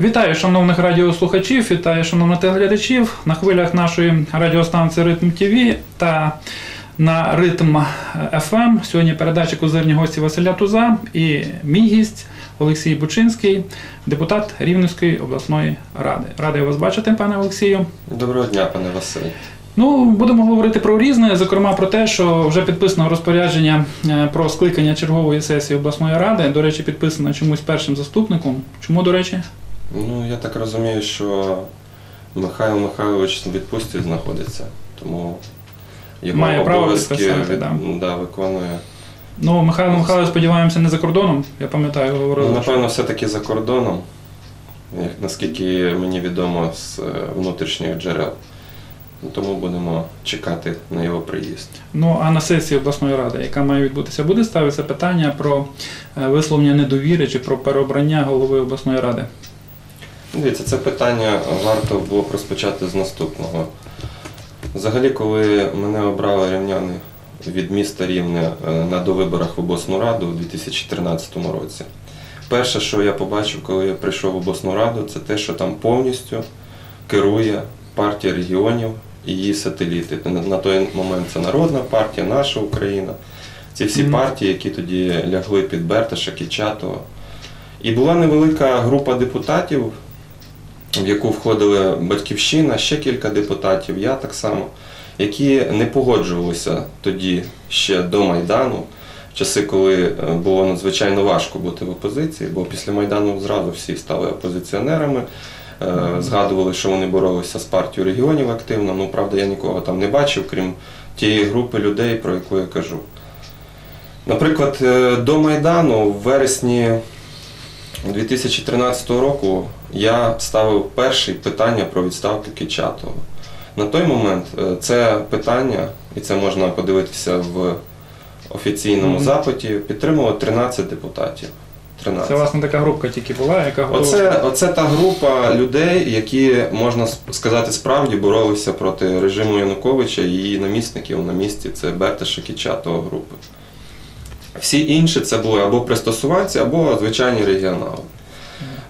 Вітаю шановних радіослухачів, вітаю шановних телеглядачів на хвилях нашої радіостанції Ритм ТВ та на Ритм ФМ. Сьогодні передача козирні гості Василя Туза і мій гість Олексій Бучинський, депутат Рівненської обласної ради. Радий вас бачити, пане Олексію. Доброго дня, пане Василь. Ну, будемо говорити про різне, зокрема про те, що вже підписано розпорядження е, про скликання чергової сесії обласної ради. До речі, підписано чомусь першим заступником. Чому, до речі? Ну, я так розумію, що Михайло Михайлович в відпустці знаходиться, тому його Має право обов'язки підписати, від- да. да, виконує. Ну, Михайло Михайлович, сподіваємося, не за кордоном. Я пам'ятаю, говорили. Ну, що- напевно, все-таки за кордоном, як наскільки мені відомо з е, внутрішніх джерел. Ну, Тому будемо чекати на його приїзд. Ну, а на сесії обласної ради, яка має відбутися, буде ставитися питання про е, висловлення недовіри чи про переобрання голови обласної ради. Дивіться, це питання варто було б розпочати з наступного. Взагалі, коли мене обрали рівняни від міста Рівне е, на довиборах в обласну раду у 2013 році, перше, що я побачив, коли я прийшов в обласну раду, це те, що там повністю керує партія регіонів і її сателіти. На- На той момент це Народна партія, наша Україна. Ці всі партії, які тоді лягли під Берташа, Кічатова. І була невелика група депутатів, в яку входили Батьківщина, ще кілька депутатів, я так само, які не погоджувалися тоді ще до Майдану, в часи, коли е, було надзвичайно важко бути в опозиції, бо після Майдану зразу всі стали опозиціонерами. е, Згадували, що вони боролися з партією регіонів активно. Ну, правда, я нікого там не бачив, крім тієї групи людей, про яку я кажу. Наприклад, е, до Майдану в вересні 2013 року я ставив перше питання про відставку Кичатова. На той момент е, це питання, і це можна подивитися в офіційному запиті, підтримало 13 депутатів. 13. Це власне така групка тільки була, яка говорила. Оце, оце та група людей, які, можна сказати, справді боролися проти режиму Януковича і її намісників на місці. Це Берташа Кічатова групи. Всі інші це були або пристосуванці, або звичайні регіонали.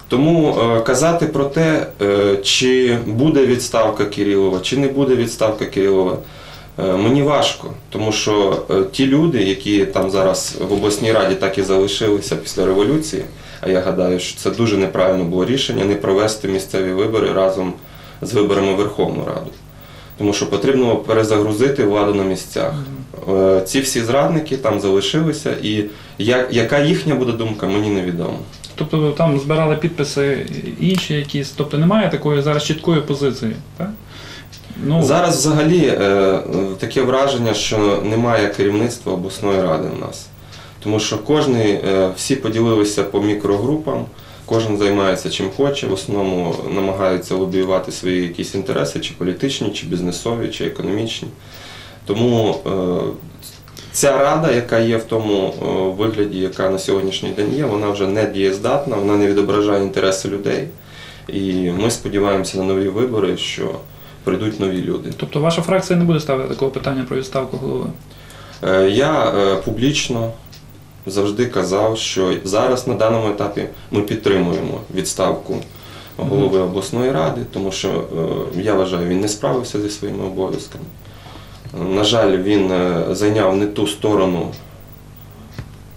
Тому е, казати про те, е, чи буде відставка Кирилова, чи не буде відставка Кирилова, е, мені важко, тому що ті люди, які там зараз в обласній раді так і залишилися після революції, а я гадаю, що це дуже неправильно було рішення не провести місцеві вибори разом з виборами в Верховну Раду. Тому що потрібно перезагрузити владу на місцях. Ці всі зрадники там залишилися, і як, яка їхня буде думка, мені невідомо. Тобто там збирали підписи інші якісь, тобто немає такої зараз чіткої позиції. Так? Ну, Зараз взагалі е, таке враження, що немає керівництва обласної ради в нас. Тому що кожний, е, всі поділилися по мікрогрупам, кожен займається чим хоче, в основному намагаються лобіювати свої якісь інтереси, чи політичні, чи бізнесові, чи економічні. Тому е, ця рада, яка є в тому е, вигляді, яка на сьогоднішній день є, вона вже не дієздатна, вона не відображає інтереси людей. І ми сподіваємося на нові вибори, що прийдуть нові люди. тобто ваша фракція не буде ставити такого питання про відставку голови. Е, Я е, публічно завжди казав, що зараз на даному етапі ми підтримуємо відставку голови обласної ради, тому що я вважаю, він не справився зі своїми обов'язками. На жаль, він е, зайняв не ту сторону,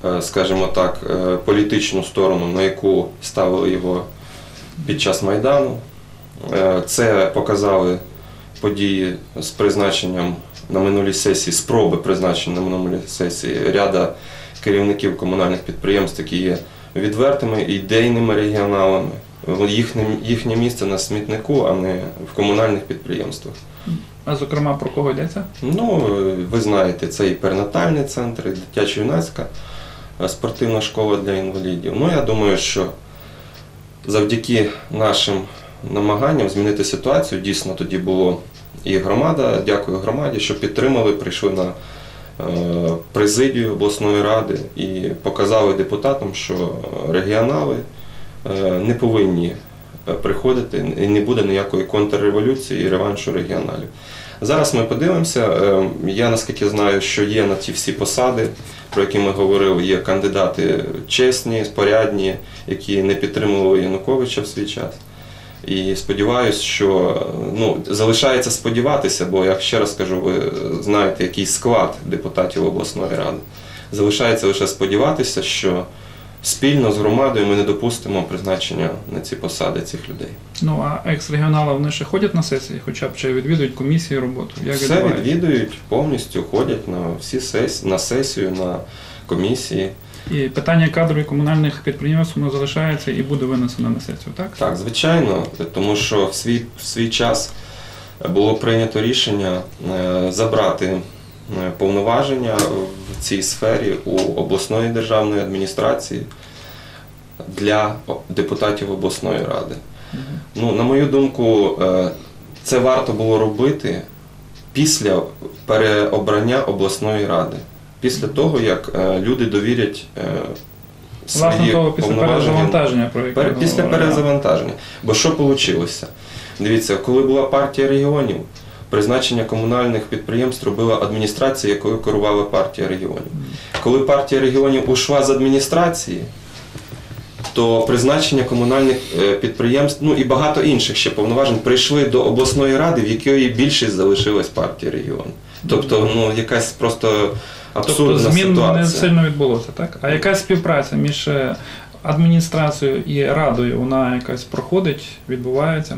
е, скажімо так, е, політичну сторону, на яку ставили його під час Майдану. Це показали події з призначенням на минулій сесії, спроби призначення на минулій сесії ряда керівників комунальних підприємств, які є відвертими ідейними регіоналами. Їхнє, їхнє місце на смітнику, а не в комунальних підприємствах. А зокрема, про кого йдеться? Ну, ви знаєте, це і перинатальний центр, і дитячо-юнацька е, спортивна школа для інвалідів. Ну, я думаю, що завдяки нашим намаганням змінити ситуацію, дійсно тоді було і громада, дякую громаді, що підтримали, прийшли на е, президію обласної ради і показали депутатам, що регіонали е, не повинні приходити і не буде ніякої контрреволюції і реваншу регіоналів. Зараз ми подивимося. Е, Я наскільки знаю, що є на ті всі посади, про які ми говорили, є кандидати чесні, порядні, які не підтримували Януковича в свій час. І сподіваюся, що ну, залишається сподіватися, бо я ще раз кажу, ви знаєте, який склад депутатів обласної ради. Залишається лише сподіватися, що спільно з громадою ми не допустимо призначення на ці посади цих людей. Ну а екс-регіонали вони ще ходять на сесії, хоча б чи відвідують комісії роботу. Як Все відвідують, повністю ходять на всі сесії, на сесію, на комісії. І питання кадрів комунальних підприємств воно залишається і буде винесено на сесію, так? Так, звичайно, тому що в свій, в свій час було прийнято рішення е, забрати повноваження в цій сфері у обласної державної адміністрації для депутатів обласної ради. Ну, на мою думку, е, це варто було робити після переобрання обласної ради. Після того, як е, люди довірять е, Власне того, після перезавантаження про яке Після перезавантаження. Бо що вийшло? Дивіться, коли була партія регіонів, призначення комунальних підприємств робила адміністрація, якою керувала партія регіонів. Коли партія регіонів ушла з адміністрації, то призначення комунальних е, підприємств, ну і багато інших ще повноважень прийшли до обласної ради, в якої більшість залишилась партія регіонів. Тобто, ну якась просто абсурдна Тобто змін ситуація. не сильно відбулося, так? А яка співпраця між е, адміністрацією і радою, вона якась проходить, відбувається?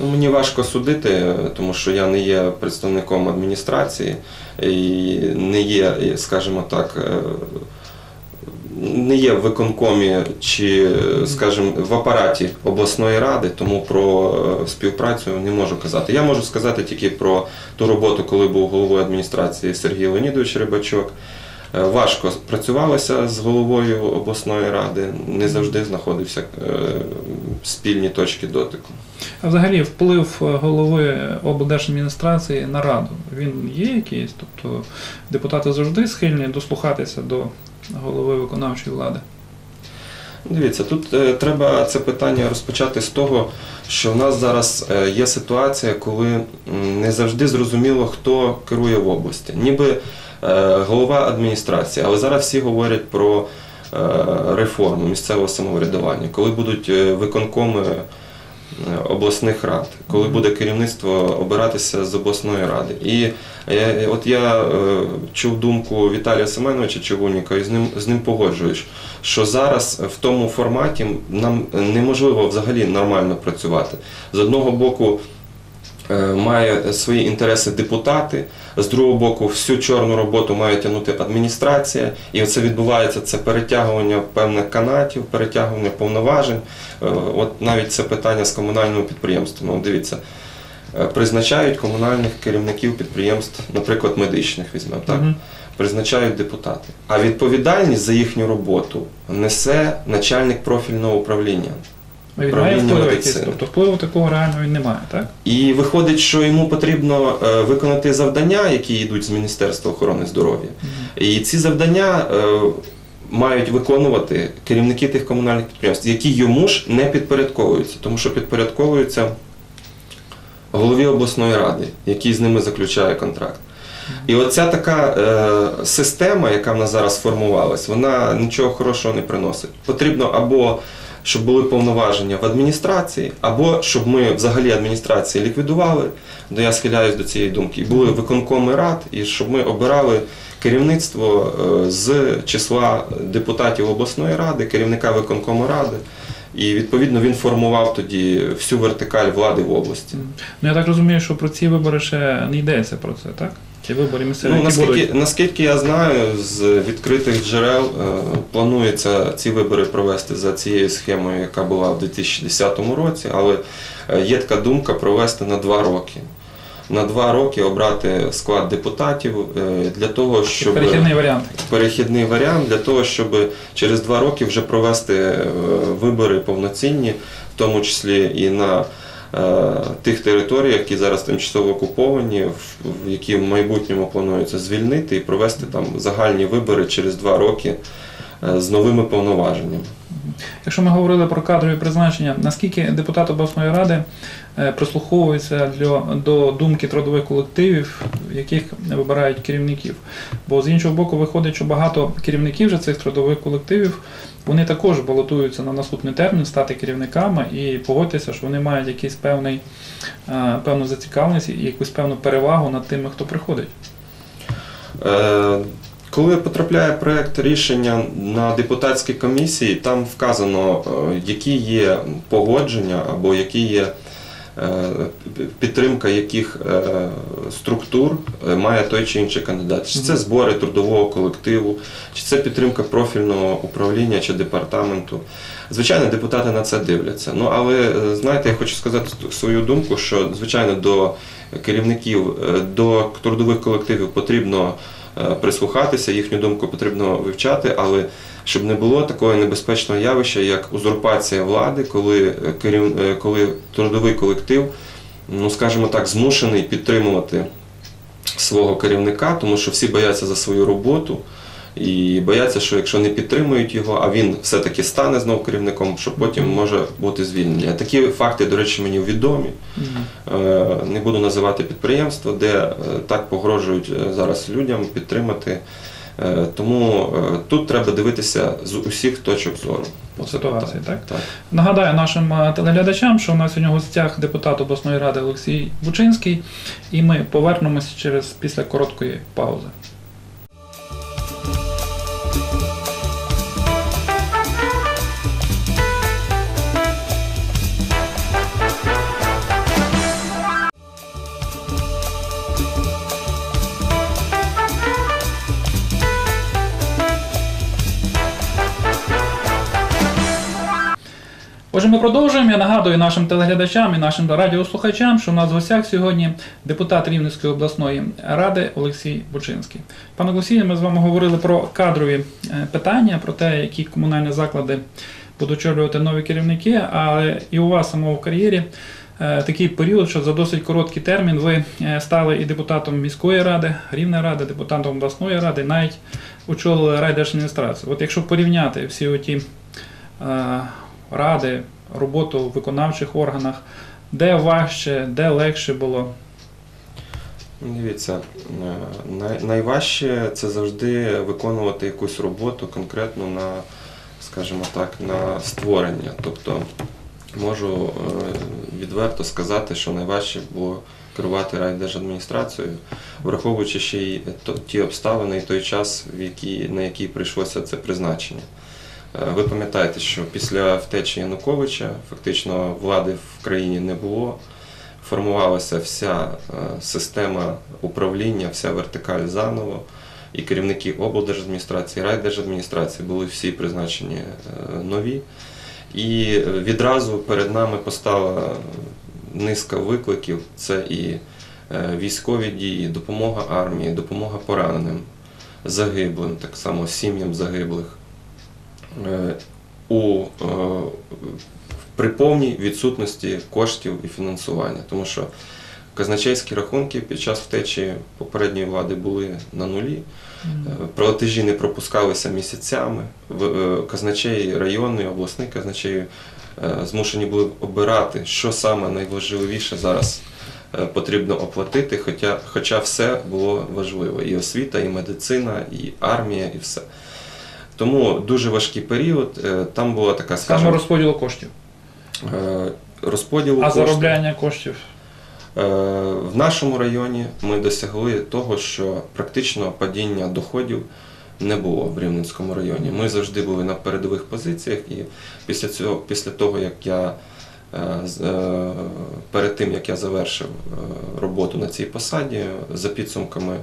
Ну, мені важко судити, тому що я не є представником адміністрації і не є, скажімо так, е, не є в виконкомі чи, скажімо, в апараті обласної ради, тому про е, співпрацю не можу казати. Я можу сказати тільки про ту роботу, коли був головою адміністрації Сергій Леонідович Рибачок. Е, Важко працювалося з головою обласної ради, не завжди знаходився е, спільні точки дотику. А взагалі вплив е, голови облдержадміністрації на раду, він є якийсь? Тобто депутати завжди схильні дослухатися до голови виконавчої влади. Дивіться, тут е, треба це питання розпочати з того, що в нас зараз е, є ситуація, коли не завжди зрозуміло, хто керує в області. Ніби голова адміністрації, але зараз всі говорять про е, реформу місцевого самоврядування, коли будуть е, виконкоми е, обласних рад, коли буде керівництво обиратися з обласної ради. І е, от я е, чув думку Віталія Семеновича Чугунніка і з ним, з ним погоджуюсь, що зараз в тому форматі нам неможливо взагалі нормально працювати. З одного боку, е, має свої інтереси депутати, з другого боку, всю чорну роботу має тягнути адміністрація, і це відбувається це перетягування певних канатів, перетягування повноважень. Е, От навіть це питання з комунальними підприємствами. От Дивіться, е, призначають комунальних керівників підприємств, наприклад, медичних візьмемо так. Призначають депутати. А відповідальність за їхню роботу несе начальник профільного управління. А Він має якийсь, тобто впливу такого реально він не має, так? І виходить, що йому потрібно е, виконати завдання, які йдуть з Міністерства охорони здоров'я. І ці завдання е, мають виконувати керівники тих комунальних підприємств, які йому ж не підпорядковуються, тому що підпорядковуються голові обласної ради, який з ними заключає контракт. І оця така е, система, яка в нас зараз сформувалась, вона нічого хорошого не приносить. Потрібно або щоб були повноваження в адміністрації, або щоб ми взагалі адміністрації ліквідували, де я схиляюсь до цієї думки, і були виконкоми рад, і щоб ми обирали керівництво е, з числа депутатів обласної ради, керівника виконкому ради. І відповідно він формував тоді всю вертикаль влади в області. Ну я так розумію, що про ці вибори ще не йдеться про це, так? Ці вибори місцеві, Ну, які наскільки, будуть. наскільки я знаю, з відкритих джерел е, планується ці вибори провести за цією схемою, яка була в 2010 році, але е, є така думка провести на два роки. На два роки обрати склад депутатів е, для того, щоб Перехідний варіант. перехідний варіант для того, щоб через два роки вже провести е, вибори повноцінні, в тому числі і на тих територіях, які зараз тимчасово окуповані, які в майбутньому планується звільнити і провести там загальні вибори через два роки е, з новими повноваженнями. Якщо ми говорили про кадрові призначення, наскільки депутат обласної ради е, прислуховується для, до думки трудових колективів, яких вибирають керівників? Бо з іншого боку, виходить, що багато керівників вже цих трудових колективів вони також балотуються на наступний термін стати керівниками і погодьтеся, що вони мають якийсь певний, е, певну зацікавленість і якусь певну перевагу над тими, хто приходить. Коли потрапляє проєкт рішення на депутатські комісії, там вказано, е, які є погодження або які є е, підтримка яких е, структур має той чи інший кандидат. Чи це збори трудового колективу, чи це підтримка профільного управління чи департаменту. Звичайно, депутати на це дивляться. Ну але знаєте, я хочу сказати свою думку, що звичайно до керівників, до трудових колективів потрібно прислухатися, їхню думку потрібно вивчати, але щоб не було такого небезпечного явища, як узурпація влади, коли, е, е, коли трудовий колектив, ну скажімо так, змушений підтримувати свого керівника, тому що всі бояться за свою роботу. І бояться, що якщо не підтримують його, а він все-таки стане знову керівником, що потім може бути звільнення. Такі факти, до речі, мені відомі. Е, Не буду називати підприємства, де е, так погрожують е, зараз людям підтримати. Тому тут треба дивитися з усіх точок зору. Оце Ситуації, так? так? Нагадаю нашим телеглядачам, що у нас сьогодні в гостях депутат обласної ради Олексій Бучинський, і ми повернемось через після короткої паузи. Отже, ми продовжуємо. Я нагадую нашим телеглядачам і нашим радіослухачам, що у нас в гостях сьогодні депутат Рівненської обласної ради Олексій Бучинський. Пане Олексію, ми з вами говорили про кадрові е, питання, про те, які комунальні заклади будуть очолювати нові керівники, але і у вас самого в кар'єрі е, такий період, що за досить короткий термін ви е, стали і депутатом міської ради, Рівної ради, депутатом обласної ради, навіть очолили райдержадміністрацію. От якщо порівняти всі оті ради, роботу в виконавчих органах, де важче, де легше було. Дивіться, е, найважче це завжди виконувати якусь роботу конкретно на, скажімо так, на створення. Тобто можу е, відверто сказати, що найважче було керувати райдержадміністрацією, враховуючи ще й ті обставини і той час, на який прийшлося це призначення. Е, Ви пам'ятаєте, що після втечі Януковича фактично влади в країні не було формувалася вся е, система управління, вся вертикаль заново. І керівники облдержадміністрації, райдержадміністрації були всі призначені е, нові. І відразу перед нами постала низка викликів: це і військові дії, допомога армії, допомога пораненим, загиблим, так само сім'ям загиблих. Е, У е, при повній відсутності коштів і фінансування, тому що казначейські рахунки під час втечі попередньої влади були на нулі, Е, платежі не пропускалися місяцями. В- Казначеї районний, обласний казначеї змушені були обирати, що саме найважливіше зараз потрібно оплатити, хоча, хоча все було важливо: і освіта, і медицина, і армія, і все. Тому дуже важкий період. Е, Там була така, Саме скажімо, розподілу коштів, е, розподіл а коштів. заробляння коштів. Е, В нашому районі ми досягли того, що практично падіння доходів не було в Рівненському районі. Ми завжди були на передових позиціях, і після цього, після того, як я перед тим як я завершив роботу на цій посаді, за підсумками пі-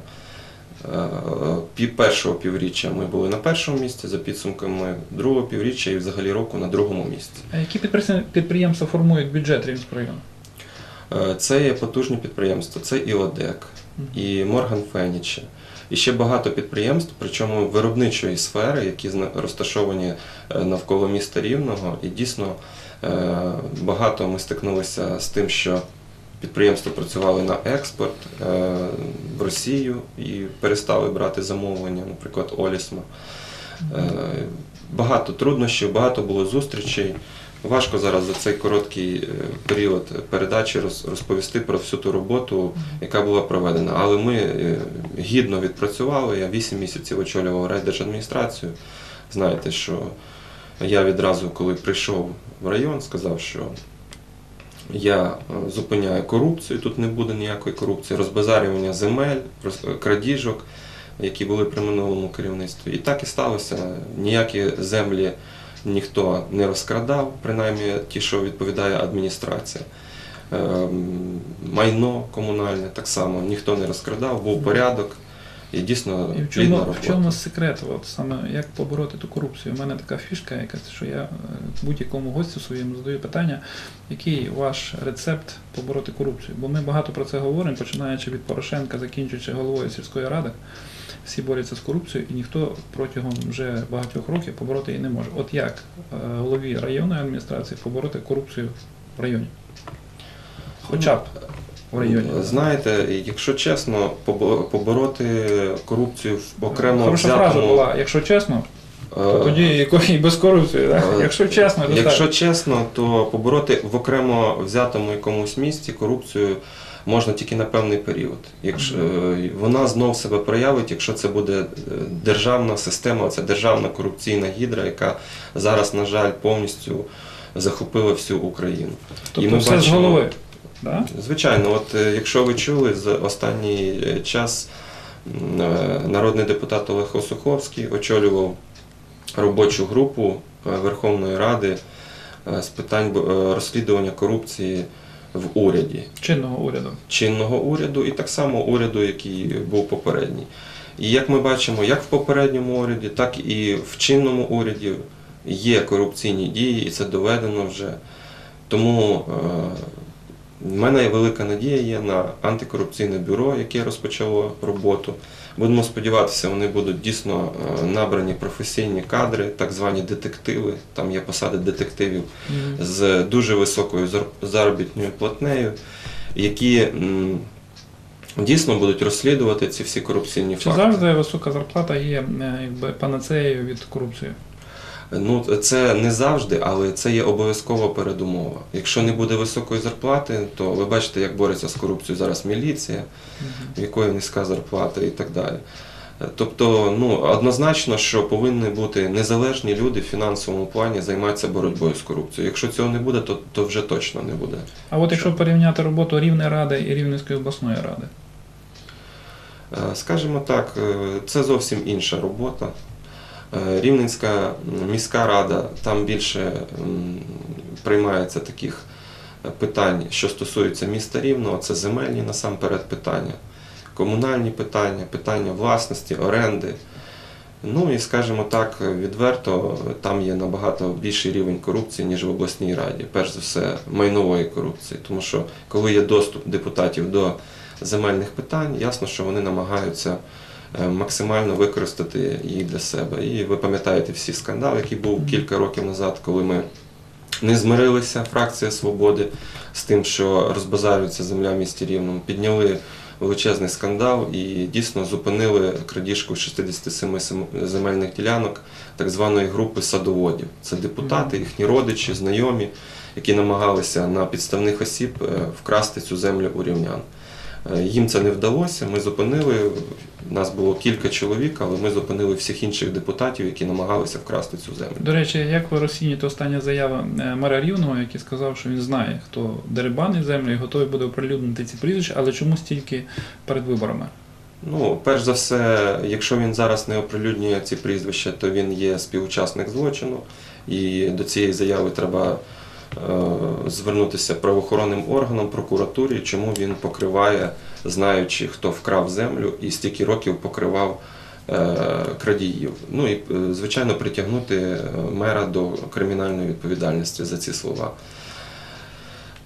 першого півріччя ми були на першому місці, за підсумками другого півріччя і взагалі року на другому місці. А які підприємства- формують бюджет Рівненського району? Е, Це є потужні підприємства, це і ОДЕК, і Морган Феніче. І ще багато підприємств, причому виробничої сфери, які розташовані е, навколо міста Рівного. І дійсно е, багато ми стикнулися з тим, що підприємства працювали на експорт е, в Росію і перестали брати замовлення, наприклад, Олісма. Е, Багато труднощів, багато було зустрічей. Важко зараз за цей короткий е, період передачі розповісти про всю ту роботу, яка була проведена. Але ми гідно відпрацювали. Я 8 місяців очолював райдержадміністрацію. Знаєте, що я відразу, коли прийшов в район, сказав, що я е, зупиняю корупцію, тут не буде ніякої корупції, розбазарювання земель, крадіжок, які були при минулому керівництві. І так і сталося. Ніякі землі ніхто не розкрадав, принаймні ті, що відповідає адміністрація. Ем, Майно комунальне так само ніхто не розкрадав, був порядок і дійсно І в чому, в чому секрет? От саме як побороти ту корупцію? У мене така фішка, якась, що я е, будь-якому гостю своєму задаю питання, який ваш рецепт побороти корупцію? Бо ми багато про це говоримо, починаючи від Порошенка, закінчуючи головою сільської ради. Всі борються з корупцією, і ніхто протягом вже багатьох років побороти її не може. От як е, голові районної адміністрації побороти корупцію в районі? Хоча б в районі. Знаєте, якщо чесно, побо- побороти корупцію в окремо Хороша фраза взятому, була, якщо чесно, то е, тоді якої без корупції, так? Е, якщо чесно, то Якщо так. чесно, то побороти в окремо взятому якомусь місті корупцію можна тільки на певний період. Якщо е, вона знов себе проявить, якщо це буде державна система, це державна корупційна гідра, яка зараз, на жаль, повністю захопила всю Україну. Тобто і ми все з голови. Да? Звичайно, от е, якщо ви чули, за останній е, час е, народний депутат Олег Осуховський очолював робочу групу Верховної Ради з питань розслідування корупції в уряді Чинного уряду. чинного уряду і так само уряду, який був попередній. І як ми бачимо, як в попередньому уряді, так і в чинному уряді є корупційні дії, і це доведено вже. Тому в мене велика надія є на антикорупційне бюро, яке розпочало роботу. Будемо сподіватися, вони будуть дійсно е, набрані професійні кадри, так звані детективи. Там є посади детективів з дуже високою заробітною платнею, які дійсно будуть розслідувати ці всі корупційні Чи факти. завжди висока зарплата є е, якби панацеєю від корупції? Ну, це не завжди, але це є обов'язкова передумова. Якщо не буде високої зарплати, то ви бачите, як бореться з корупцією зараз міліція, в якої низька зарплата і так далі. Тобто, ну однозначно, що повинні бути незалежні люди в фінансовому плані займатися боротьбою з корупцією. Якщо цього не буде, то, то вже точно не буде. А от якщо порівняти роботу Рівної ради і Рівненської обласної ради, Е, Скажімо так, е, це зовсім інша робота. Е, Рівненська міська рада там більше приймається таких е, питань, що стосуються міста Рівного, це земельні насамперед питання, комунальні питання, питання власності, оренди. Ну і скажімо так, відверто, там є набагато більший рівень корупції, ніж в обласній раді. Перш за все, майнової корупції. Тому що коли є доступ депутатів до земельних питань, ясно, що вони намагаються максимально використати їх для себе. І ви пам'ятаєте всі скандали, який був кілька років назад, коли ми не змирилися, фракція свободи, з тим, що розбазарюється земля в місті Рівному, підняли величезний скандал і дійсно зупинили крадіжку 67 земельних ділянок так званої групи садоводів. Це депутати, їхні родичі, знайомі, які намагалися на підставних осіб е, вкрасти цю землю у рівнян. Е, Їм це не вдалося. Ми зупинили. Нас було кілька чоловік, але ми зупинили всіх інших депутатів, які намагалися вкрасти цю землю. до речі, як ви розцінюєте остання заява е, мера Рівного, який сказав, що він знає, хто дерибанить землю і готовий буде оприлюднити ці прізвища, але чомусь тільки перед виборами? Ну, перш за все, якщо він зараз не оприлюднює ці прізвища, то він є співучасник злочину, і до цієї заяви треба звернутися правоохоронним органам, прокуратурі, чому він покриває, знаючи, хто вкрав землю і стільки років покривав е, крадіїв. Ну і, е, звичайно, притягнути е, мера до кримінальної відповідальності за ці слова.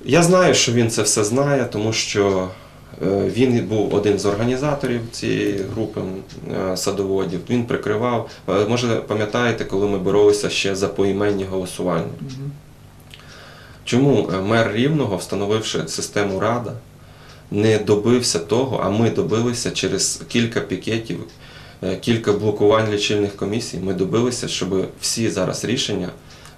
Я знаю, що він це все знає, тому що е, він був один з організаторів цієї групи е, садоводів. Він прикривав. Е, Може, пам'ятаєте, коли ми боролися ще за поіменні голосування? Чому е, мер Рівного, встановивши систему Рада, не добився того, а ми добилися через кілька пікетів е, кілька блокувань лічильних комісій, ми добилися, щоб всі зараз рішення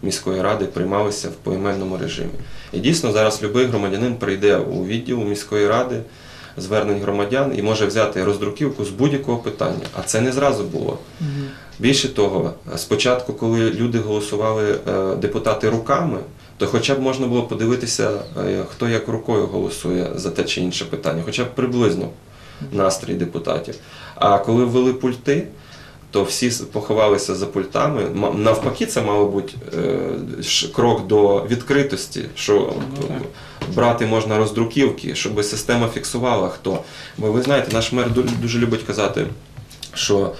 міської ради приймалися в поіменному режимі. І дійсно зараз будь-який громадянин прийде у відділ міської ради звернень громадян і може взяти роздруківку з будь-якого питання. А це не зразу було. Більше того, спочатку, коли люди голосували е, депутати руками, то хоча б можна було подивитися, е, хто як рукою голосує за те чи інше питання, хоча б приблизно настрій депутатів. А коли ввели пульти, то всі поховалися за пультами. Навпаки, це мало бути е, крок до відкритості, що Ну, брати можна роздруківки, щоб система фіксувала хто. Бо ви знаєте, наш мер дуже любить казати, що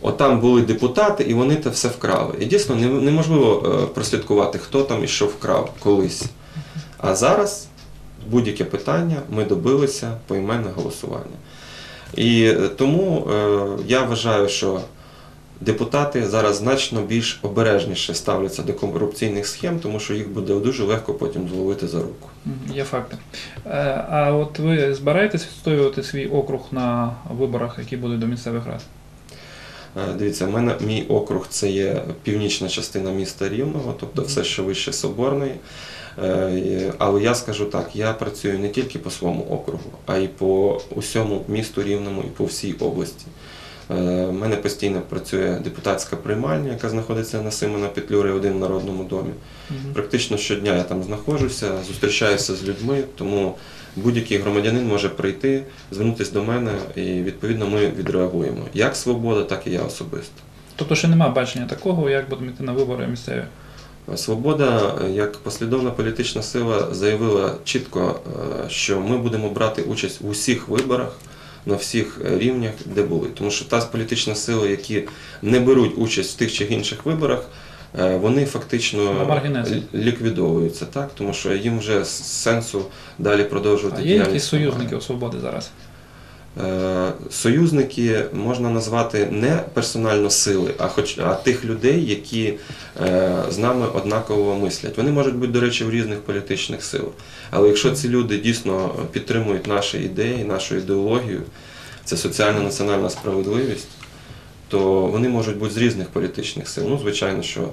отам були депутати і вони те все вкрали. І дійсно неможливо е, прослідкувати, хто там і що вкрав колись. А зараз будь-яке питання ми добилися поіменне голосування. І е, тому е, я вважаю, що депутати зараз значно більш обережніше ставляться до корупційних схем, тому що їх буде дуже легко потім зловити за руку. Є факти. А от ви збираєтесь відстоювати свій округ на виборах, які будуть до місцевих рад? Е, Дивіться, в мене мій округ це є північна частина міста Рівного, тобто все, що вище Соборної. Е, Але я скажу так, я працюю не тільки по своєму округу, а й по усьому місту Рівному і по всій області. У мене постійно працює депутатська приймальня, яка знаходиться на Симона Петлюри, один в народному домі. Практично щодня я там знаходжуся, зустрічаюся з людьми, тому будь-який громадянин може прийти, звернутися до мене, і відповідно ми відреагуємо. Як свобода, так і я особисто. Тобто ще немає бачення такого, як будемо йти на вибори місцеві. Свобода, як послідовна політична сила, заявила чітко, е, що ми будемо брати участь у всіх виборах на всіх рівнях, де були. Тому що та політична сила, які не беруть участь в тих чи інших виборах, вони фактично ліквідовуються, так? тому що їм вже сенсу далі продовжувати А є якісь діяльність немає. союзники у свободи зараз? Е, Союзники можна назвати не персонально сили, а хоч а тих людей, які е, з нами однаково мислять. Вони можуть бути, до речі, в різних політичних силах. Але якщо ці люди дійсно підтримують наші ідеї, нашу ідеологію, це соціальна національна справедливість, то вони можуть бути з різних політичних сил. Ну, звичайно, що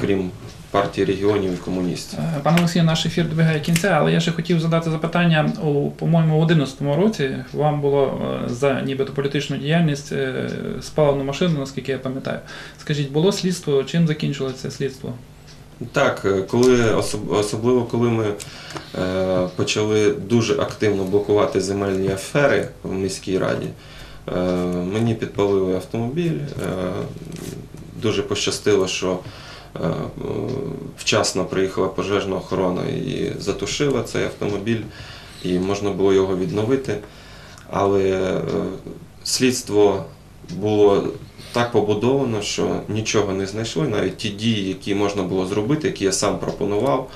крім партії регіонів і комуністів. Е, Пане Олексію, наш ефір добігає кінця, але я ще хотів задати запитання. У, по-моєму, у 11 році вам було е, за нібито політичну діяльність е, спалену машину, наскільки я пам'ятаю. Скажіть, було слідство? Чим закінчилося це слідство? Так, коли особ- особливо коли ми е, почали дуже активно блокувати земельні афери в міській раді, мені підпалили автомобіль. Е, дуже пощастило, що е, е, вчасно приїхала пожежна охорона і затушила цей автомобіль, і можна було його відновити. Але е, слідство було так побудовано, що нічого не знайшли. Навіть ті дії, які можна було зробити, які я сам пропонував е,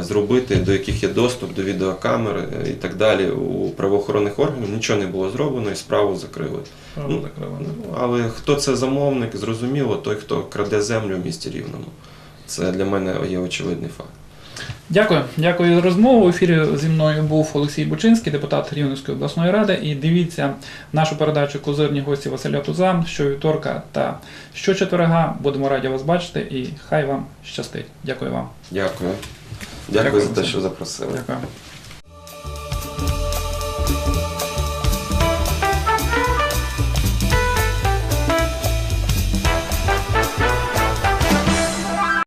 зробити, до яких є доступ до відеокамер е, і так далі у правоохоронних органів, нічого не було зроблено і справу закрили. Ну. Ну, Але хто це замовник, зрозуміло, той, хто краде землю в місті Рівному. Це для мене є очевидний факт. Дякую, дякую за розмову. В ефірі зі мною був Олексій Бучинський, депутат Рівненської обласної ради. І дивіться нашу передачу Козирні гості Василя Туза щовівторка та щочетверга. Будемо раді вас бачити і хай вам щастить. Дякую вам. Дякую. Дякую, Дякую за те, що запросили. Дякую.